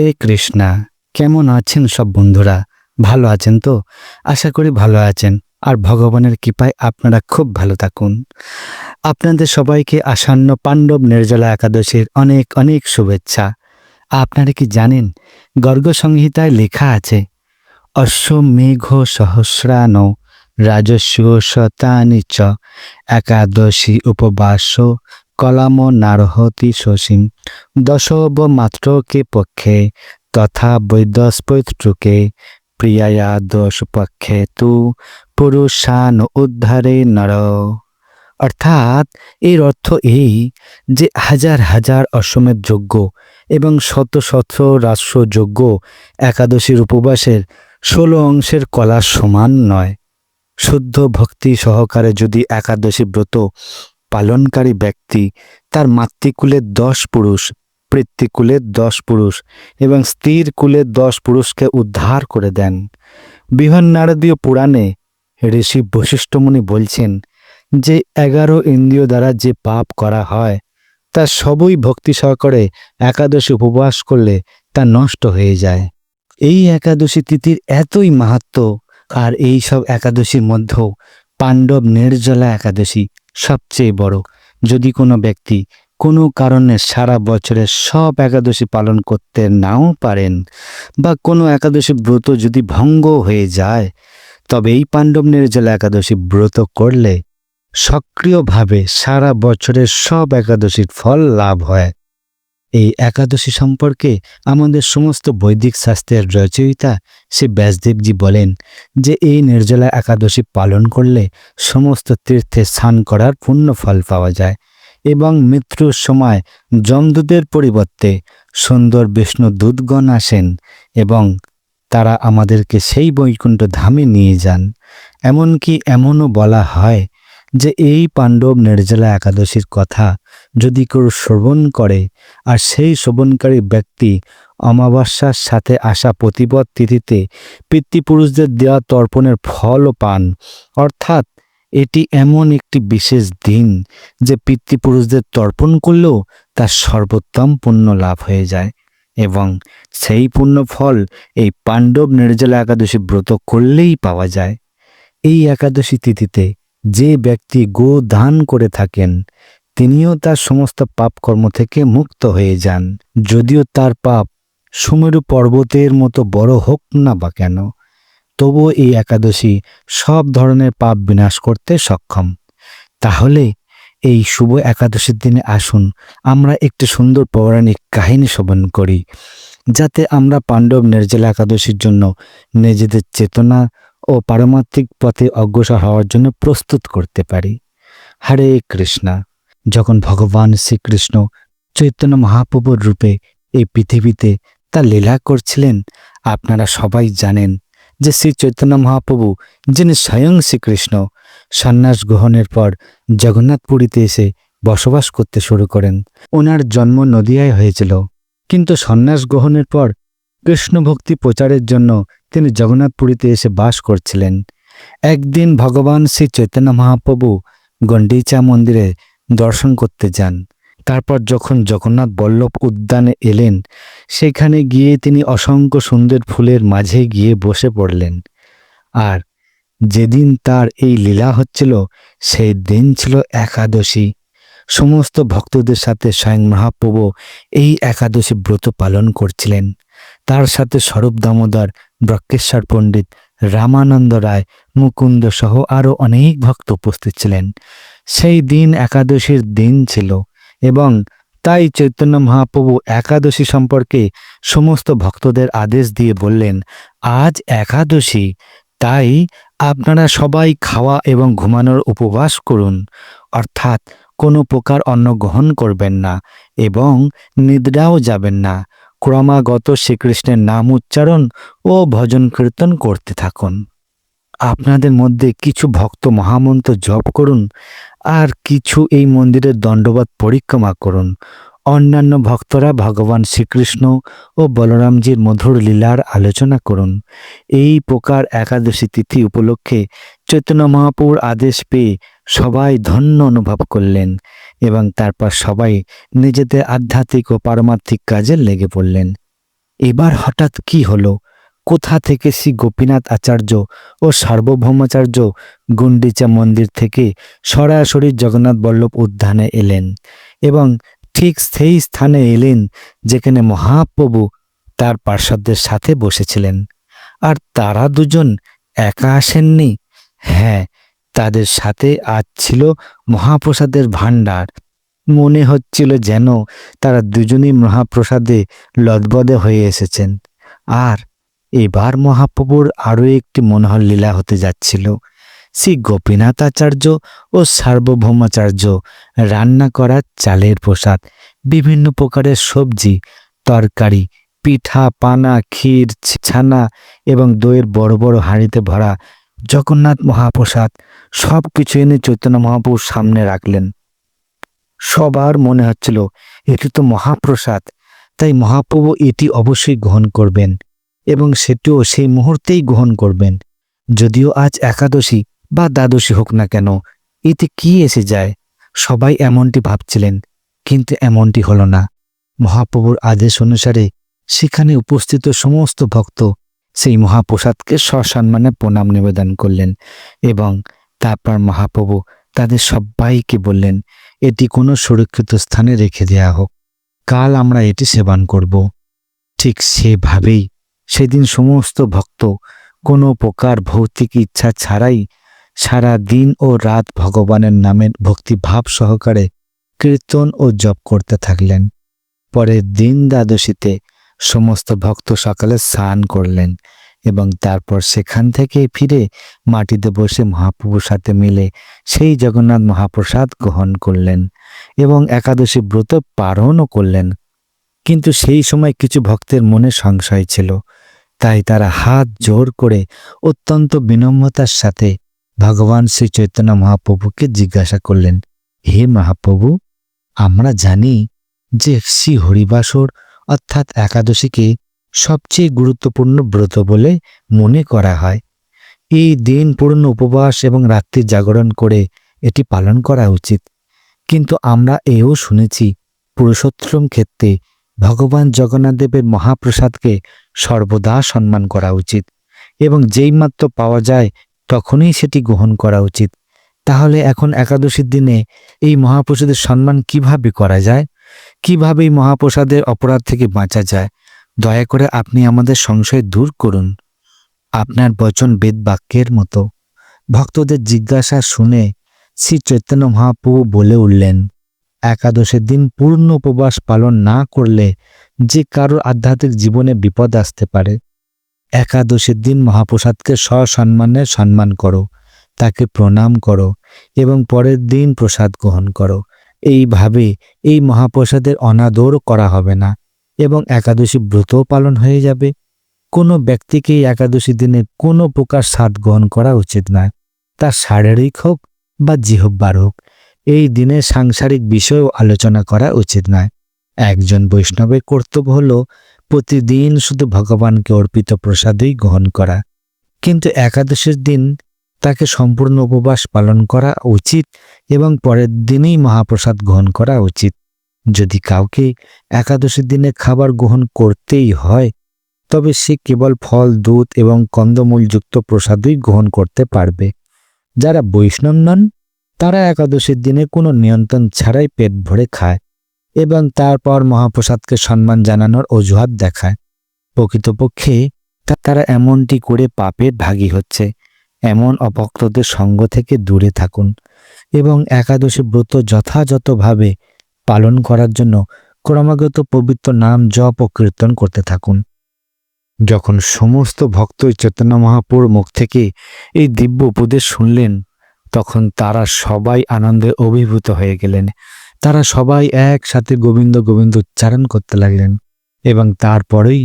হে কৃষ্ণা, কেমন আছেন সব বন্ধুরা? ভালো আছেন তো? আশা করি ভালো আছেন। আর ভগবানের কৃপায় আপনারা খুব ভালো থাকুন। আপনাদের সবাইকে আসন্ন পাণ্ডব নির্জলা একাদশীর অনেক অনেক শুভেচ্ছা। আপনারা কি জানেন, গর্গ সংহিতায় লেখা আছে অশ্বমেঘ সহস্রান রাজস্ব শতানি চ একাদশী উপবাস কলাম নারহতি শশীম, দশব মাত্রকে পক্ষে, তথা বৈদস্পৈত্রুকে প্রিয়ায়া দোষ পক্ষে তু পুরুষান উদ্ধারে নর। অর্থাৎ এর অর্থ এই যে হাজার হাজার অশ্বমেধ যজ্ঞ এবং শত শত রাষ্ট্র যজ্ঞ একাদশীর উপবাসের ষোলো অংশের কলা সমান নয়। শুদ্ধ ভক্তি সহকারে যদি একাদশী ব্রত পালনকারী ব্যক্তি তার মাতৃকুলের দশ পুরুষ পৃথিকুলের দশ পুরুষ এবং স্ত্রীর কুলের দশ পুরুষকে উদ্ধার করে দেন। বৃহন্নারদীয় পুরাণে ঋষি বশিষ্ঠমুনি বলছেন যে এগারো ইন্দ্রিয় দ্বারা যে পাপ করা হয়, তা সবই ভক্তি সহকারে একাদশী উপবাস করলে তা নষ্ট হয়ে যায়। এই একাদশী তিথির এতই মাহাত্ম আর এই সব একাদশীর মধ্যেও পাণ্ডব নির্জলা একাদশী সবচেয়ে বড়। যদি কোনো ব্যক্তি কোনো কারণে সারা বছরের সব একাদশী পালন করতে নাও পারেন বা কোনো একাদশী ব্রত যদি ভঙ্গ হয়ে যায়, তবে এই পাণ্ডব নির্জলা একাদশী ব্রত করলে সক্রিয়ভাবে সারা বছরের সব একাদশীর ফল লাভ হয়। এই একাদশী সম্পর্কে আমাদের সমস্ত বৈদিক শাস্ত্রের রচয়িতা শ্রী ব্যাসদেবজি বলেন যে এই নির্জলা একাদশী পালন করলে সমস্ত তীর্থে স্নান করার পূর্ণ ফল পাওয়া যায় এবং মৃত্যুর সময় যমদূতের পরিবর্তে সুন্দর বিষ্ণু দূতগণ আসেন এবং তারা আমাদেরকে সেই বৈকুণ্ঠ ধামে নিয়ে যান। এমনকি এমনও বলা হয় যে এই পাণ্ডব নির্জলা একাদশীর কথা যদি কেউ শ্রবণ করে, আর সেই শ্রবণকারী ব্যক্তি অমাবস্যার সাথে আসা প্রতিপদ তিথিতে পিতৃপুরুষদের দেওয়া তর্পণের ফলও পান, অর্থাৎ এটি এমন একটি বিশেষ দিন যে পিতৃপুরুষদের তর্পণ করলেও তার সর্বোত্তম পুণ্য লাভ হয়ে যায়। এবং সেই পুণ্য ফল এই পাণ্ডব নির্জলা একাদশী ব্রত করলেই পাওয়া যায়। এই একাদশী তিথিতে যে ব্যক্তি গো দান করে থাকেন, তিনিও তার সমস্ত পাপ কর্ম থেকে মুক্ত হয়ে যান। যদিও তার পাপ সুমেরু পর্বতের মতো বড় হোক না বা কেন, তবুও এই একাদশী সব ধরনের পাপ বিনাশ করতে সক্ষম। তাহলে এই শুভ একাদশীর দিনে আসুন, আমরা একটি সুন্দর পৌরাণিক কাহিনী শ্রবণ করি, যাতে আমরা পাণ্ডব নির্জলা একাদশীর জন্য নিজেদের চেতনা ও পারমাত্মিক পথে অগ্রসর হওয়ার জন্য প্রস্তুত করতে পারি। হরে কৃষ্ণা। যখন ভগবান শ্রীকৃষ্ণ চৈতন্য মহাপ্রভুর রূপে এই পৃথিবীতে তা লীলা করছিলেন, আপনারা সবাই জানেন যে শ্রী চৈতন্য মহাপ্রভু, যিনি স্বয়ং শ্রীকৃষ্ণ, সন্ন্যাস গ্রহণের পর জগন্নাথপুরীতে এসে বসবাস করতে শুরু করেন। ওনার জন্ম নদিয়ায় হয়েছিল। কিন্তু সন্ন্যাস গ্রহণের পর কৃষ্ণ ভক্তি প্রচারের জন্য তিনি জগন্নাথপুরীতে এসে বাস করছিলেন। একদিন ভগবান শ্রী চৈতন্য মহাপ্রভু গণ্ডিচা মন্দিরে দর্শন করতে যান। তারপর যখন জগন্নাথ বল্লভ উদ্যানে এলেন, সেখানে গিয়ে তিনি অসংখ্য সুন্দর ফুলের মাঝে গিয়ে বসে পড়লেন। আর যেদিন তার এই লীলা হচ্ছিল, সেই দিন ছিল একাদশী। সমস্ত ভক্তদের সাথে স্বয়ং মহাপ্রভু এই একাদশী ব্রত পালন করছিলেন। তার সাথে স্বরূপ দামোদর ব্রক্কেশ্বর পণ্ডিত, রামানন্দ রায়, মুকুন্দ সহ আরও অনেক ভক্ত উপস্থিত ছিলেন। সেই দিন একাদশীর দিন ছিল এবং তাই চৈতন্য মহাপ্রভু একাদশী সম্পর্কে সমস্ত ভক্তদের আদেশ দিয়ে বললেন, আজ একাদশী, তাই আপনারা সবাই খাওয়া এবং ঘুমানোর উপবাস করুন। অর্থাৎ কোনো প্রকার অন্ন গ্রহণ করবেন না এবং নিদ্রাও যাবেন না। ক্রমাগত শ্রীকৃষ্ণের নাম উচ্চারণ ও ভজন কীর্তন করতে থাকুন। আপনাদের মধ্যে কিছু ভক্ত মহামন্ত্র জপ করুন আর কিছু এই মন্দিরের দণ্ডবাদ পরিক্রমা করুন। অন্যান্য ভক্তরা ভগবান শ্রীকৃষ্ণ ও বলরামজির মধুর লীলার আলোচনা করুন। এই প্রকার একাদশী তিথি উপলক্ষে চৈতন্য মহাপুর আদেশ পেয়ে সবাই ধন্য অনুভব করলেন এবং তারপর সবাই নিজেদের আধ্যাত্মিক ও পারমার্থিক কাজে লেগে পড়লেন। এবার হঠাৎ কি হলো? কোথা থেকে শ্রী গোপীনাথ আচার্য ও সার্বভৌমাচার্য গুন্ডিচা মন্দির থেকে সরাসরি জগন্নাথ বল্লভ উদ্যানে এলেন এবং ঠিক সেই স্থানে এলেন যেখানে মহাপ্রভু তার পার্শ্বদের সাথে বসেছিলেন। আর তারা দুজন একা আসেননি? হ্যাঁ তাদের সাথে আজ ছিল মহাপ্রসাদের ভাণ্ডার। মনে হচ্ছিল যেন তারা দুজনই মহাপ্রসাদে লদবদে হয়ে এসেছেন। আর এবার মহাপ্রভুর আরও একটি মনোহর লীলা হতে যাচ্ছিল। শ্রী গোপীনাথ আচার্য ও সার্বভৌমাচার্য রান্না করা চালের প্রসাদ, বিভিন্ন প্রকারের সবজি, তরকারি, পিঠা, পানা, ক্ষীর ছানা এবং দইয়ের বড় বড় হাঁড়িতে ভরা জগন্নাথ মহাপ্রসাদ সব কিছু এনে চৈতন্য মহাপ্রভুর সামনে রাখলেন। সবার মনে হচ্ছিল, এটি তো মহাপ্রসাদ, তাই মহাপ্রভু এটি অবশ্যই গ্রহণ করবেন এবং সেটিও সেই মুহূর্তেই গ্রহণ করবেন। যদিও আজ একাদশী বা দ্বাদশী হোক না কেন, এতে কি এসে যায়? সবাই এমনটি ভাবছিলেন, কিন্তু এমনটি হলো না। মহাপ্রভুর আদেশ অনুসারে সেখানে উপস্থিত সমস্ত ভক্ত সেই মহাপ্রসাদকে সসম্মানে প্রণাম নিবেদন করলেন এবং তারপর মহাপ্রভু তাদের সবাইকে বললেন, এটি কোনো সুরক্ষিত স্থানে রেখে দেয়া হোক। কাল আমরা এটি সেবন করব। ঠিক সেভাবেই সেদিন সমস্ত ভক্ত কোনো প্রকার ভৌতিক ইচ্ছা ছাড়াই সারা দিন ও রাত ভগবানের নামের ভক্তিভাব সহকারে কীর্তন ও জপ করতে থাকলেন। পরের দিন দ্বাদশীতে সমস্ত ভক্ত সকালে স্নান করলেন এবং তারপর সেখান থেকে ফিরে মাটিতে বসে মহাপ্রভুর সাথে মিলে সেই জগন্নাথ মহাপ্রসাদ গ্রহণ করলেন এবং একাদশী ব্রত পারণও করলেন। কিন্তু সেই সময় কিছু ভক্তের মনে সংশয় ছিল। তাই তারা হাত জোর করে অত্যন্ত বিনম্রতার সাথে ভগবান শ্রী চৈতন্য মহাপ্রভুকে জিজ্ঞাসা করলেন, হে মহাপ্রভু, আমরা জানি যে শ্রী হরিবাসর অর্থাৎ একাদশীকে সবচেয়ে গুরুত্বপূর্ণ ব্রত বলে মনে করা হয়। এই দিন পূর্ণ উপবাস এবং রাত্রি জাগরণ করে এটি পালন করা উচিত। কিন্তু আমরা এও শুনেছি, পুরুষোত্তম ক্ষেত্রে ভগবান জগন্নাথদেবের মহাপ্রসাদকে সর্বদা সম্মান করা উচিত এবং যেই মাত্র পাওয়া যায় তখনই সেটি গ্রহণ করা উচিত। তাহলে এখন একাদশীর দিনে এই মহাপ্রসাদের সম্মান কীভাবে করা যায়? কীভাবে এই মহাপ্রসাদের অপরাধ থেকে বাঁচা যায়? দয়া করে আপনি আমাদের সংশয় দূর করুন। আপনার বচন বেদ বাক্যের মতো। ভক্তদের জিজ্ঞাসা শুনে শ্রী চৈতন্য মহাপ্রভু বলে উঠলেন, একাদশের দিন পূর্ণ উপবাস পালন না করলে যে কারোর আধ্যাত্মিক জীবনে বিপদ আসতে পারে। একাদশের দিন মহাপ্রসাদকে সসম্মানে সম্মান করো, তাকে প্রণাম করো এবং পরের দিন প্রসাদ গ্রহণ করো। এইভাবে এই মহাপ্রসাদের অনাদর করা হবে না এবং একাদশী ব্রতও পালন হয়ে যাবে। কোনো ব্যক্তিকে একাদশী দিনে কোনো প্রকার স্বাদ গ্রহণ করা উচিত নয়। তা শারীরিক হোক বা জিহব্বার হোক, এই দিনে সাংসারিক বিষয়ও আলোচনা করা উচিত নয়। একজন বৈষ্ণবের কর্তব্য হল প্রতিদিন শুধু ভগবানকে অর্পিত প্রসাদই গ্রহণ করা। কিন্তু একাদশীর দিন তাকে সম্পূর্ণ উপবাস পালন করা উচিত এবং পরের দিনেই মহাপ্রসাদ গ্রহণ করা উচিত। যদি কাউকে একাদশীর দিনে খাবার গ্রহণ করতেই হয়, তবে সে কেবল ফল, দুধ এবং কন্দমূলযুক্ত প্রসাদই গ্রহণ করতে পারবে। যারা বৈষ্ণব নন, তারা একাদশীর দিনে কোনো নিয়ন্ত্রণ ছাড়াই পেট ভরে খায় এবং তারপর মহাপ্রসাদকে সম্মান জানানোর অজুহাত দেখায়। প্রকৃতপক্ষে তারা এমনটি করে পাপের ভাগী হচ্ছে। এমন অভক্তদের সঙ্গ থেকে দূরে থাকুন এবং একাদশী ব্রত যথাযথভাবে পালন করার জন্য ক্রমাগত পবিত্র নাম জপ ও কীর্তন করতে থাকুন। যখন সমস্ত ভক্ত চৈতন্য মহাপুর মুখ থেকে এই দিব্য উপদেশ শুনলেন, তখন তারা সবাই আনন্দে অভিভূত হয়ে গেলেন। তারা সবাই একসাথে গোবিন্দ গোবিন্দ উচ্চারণ করতে লাগলেন এবং তারপরেই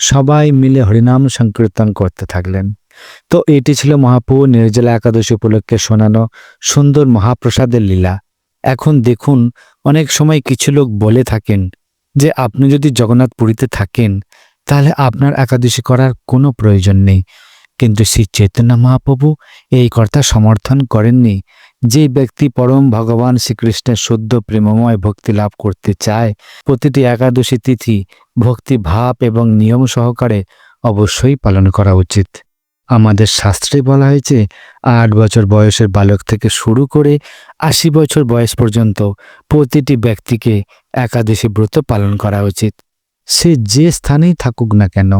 সবাই মিলে হরিনাম সংকীর্তন করতে থাকলেন। তো এটি ছিল মহাপ্রভু নির্জলা একাদশী উপলক্ষে শোনানো সুন্দর মহাপ্রসাদের লীলা। এখন দেখুন, অনেক সময় কিছু লোক বলে থাকেন যে, আপনি যদি জগন্নাথ পুরীতে থাকেন, তাহলে আপনার একাদশী করার কোনো প্রয়োজন নেই। কিন্তু শ্রী চৈতন্য মহাপ্রভু এই কথা সমর্থন করেননি। যে ব্যক্তি পরম ভগবান শ্রীকৃষ্ণের শুদ্ধ প্রেমময় ভক্তি লাভ করতে চায়, প্রতিটি একাদশী তিথি ভক্তি ভাব এবং নিয়ম সহকারে অবশ্যই পালন করা উচিত। আমাদের শাস্ত্রে বলা হয়েছে, আট বছর বয়সের বালক থেকে শুরু করে আশি বছর বয়স পর্যন্ত প্রতিটি ব্যক্তিকে একাদশী ব্রত পালন করা উচিত। সে যে স্থানেই থাকুক না কেন,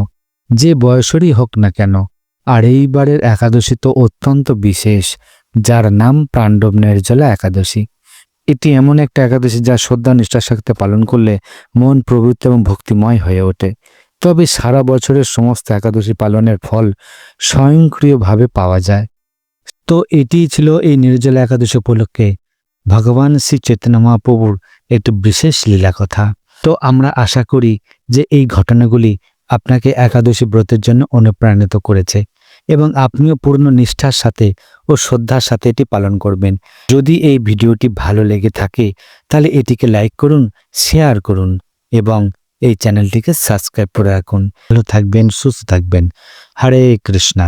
যে বয়সেরই হোক না কেন, আর এইবারের একাদশী তো অত্যন্ত বিশেষ, যার নাম পাণ্ডব নির্জলা একাদশী। এটি এমন একটা একাদশী যা শ্রদ্ধা নিষ্ঠার সাথে পালন করলে মন প্রবৃত্ত এবং ভক্তিময় হয়ে ওঠে। তবে সারা বছরের সমস্ত একাদশী পালনের ফল স্বয়ংক্রিয়ভাবে পাওয়া যায়। তো এটিই ছিল এই নির্জলা একাদশী উপলক্ষে ভগবান শ্রী চৈতন্য মহাপ্রভুর একটি বিশেষ লীলা কথা তো আমরা আশা করি যে এই ঘটনাগুলি আপনাকে একাদশী ব্রতের জন্য অনুপ্রাণিত করেছে এবং আপনিও পূর্ণ নিষ্ঠার সাথে ও শ্রদ্ধার সাথে এটি পালন করবেন। যদি এই ভিডিওটি ভালো লেগে থাকে, তাহলে এটিকে লাইক করুন, শেয়ার করুন এবং এই চ্যানেলটিকে সাবস্ক্রাইব করে রাখুন। ভালো থাকবেন সুস্থ থাকবেন। হরে কৃষ্ণা।